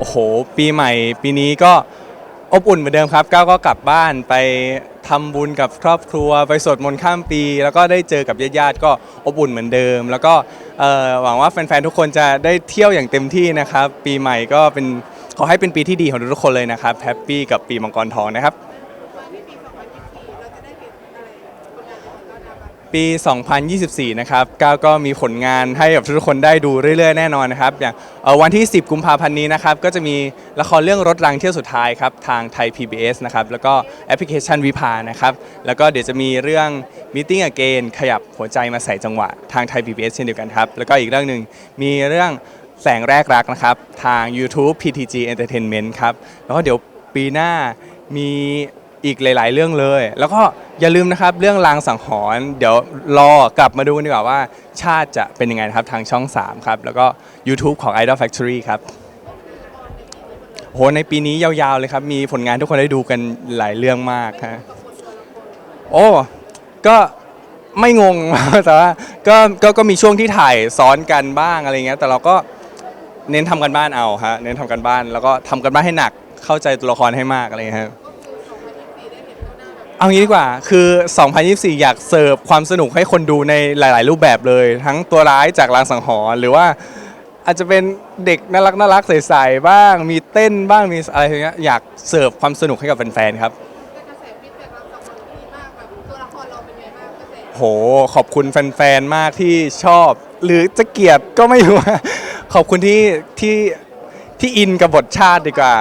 โอ้โห ปีใหม่ ปีนี้ก็อบอุ่นเหมือนเดิมครับก้าวก็กลับบ้านไปทำบุญกับครอบครัว ไปสวดมนต์ข้ามปี แล้วก็ได้เจอกับญาติๆก็อบอุ่นเหมือนเดิม แล้วก็เอ่อหวังว่าแฟนๆทุกคนจะได้เที่ยวอย่างเต็มที่นะครับ ปีใหม่ก็เป็นขอให้เป็นปีที่ดีของทุกๆคนเลยนะครับแฮปปี้กับปีมังกรทองนะครับ ปี 2024 นะครับก้าวก็มีผลงานให้กับทุกคนได้ดูเรื่อยๆ แน่นอนนะครับ อย่างวันที่ 10 กุมภาพันธ์นี้นะครับ ก็จะมีละครเรื่องรถรางเที่ยวสุดท้ายครับทางไทย PBS นะครับ แล้วก็แอปพลิเคชันวิภานะครับ แล้วก็เดี๋ยวจะมีเรื่อง Meeting Again ขยับหัวใจมาใส่จังหวะทางไทย PBS เช่นเดียวกันครับ แล้วก็อีกเรื่องหนึ่งมีเรื่องแสงแรกรักนะครับ ทาง YouTube PTG Entertainment ครับ แล้วก็เดี๋ยวปีหน้ามี อีกหลาย ๆ เรื่องเลย แล้วก็อย่าลืมนะครับเรื่องรางสังหรณ์เดี๋ยวรอกลับมาดูกันดีกว่าว่า ชาติจะเป็นยังไงนะครับทางช่อง 3 ครับ แล้วก็ YouTube ของ Idol Factory ครับโหในปีนี้ยาว ๆ เลยครับ มีผลงานทุกคนได้ดูกันหลายเรื่องมากฮะโอ้ก็ไม่งง แต่ว่าก็ก็ก็มีช่วงที่ถ่ายซ้อนกันบ้างอะไรเงี้ยแต่เราก็เน้นทำกันบ้านเอาฮะเน้นทำกันบ้านแล้วก็ทำกันบ้านให้หนักเข้าใจตัวละครให้มากอะไรเงี้ย เอางี้ดีกว่า คือ 2024 อยากเสิร์ฟความสนุกให้คนดูในหลาย ๆ รูปแบบเลย ทั้งตัวร้ายจากลางสังหรณ์หรือว่าอาจจะเป็นเด็กน่ารักน่ารักใสๆบ้าง มีเต้นบ้าง มีอะไรอย่างเงี้ย อยากเสิร์ฟความสนุกให้กับแฟน ๆ ครับ แต่กระแสฟีดแบ็กเราสองคนดีมากแบบตัวละครเราเป็นไงบ้างกระแสโห ขอบคุณแฟน ๆ มากที่ชอบ หรือจะเกลียดก็ไม่รู้ ขอบคุณที่ที่ที่อินกับบทชาติดีกว่า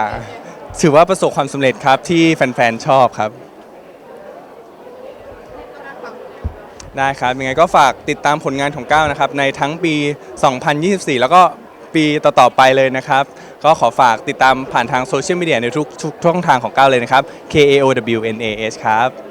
ถือว่าประสบความสำเร็จครับที่แฟน ๆ ชอบครับ ได้ครับยังไงก็ฝากติดตามผลงานของก้าวนะครับ ในทั้งปี 2024 แล้วก็ปีต่อๆไปเลยนะครับ ก็ขอฝากติดตามผ่านทางโซเชียลมีเดียในทุกทุกช่องทางของก้าวเลยนะครับ K A O W N A S ครับ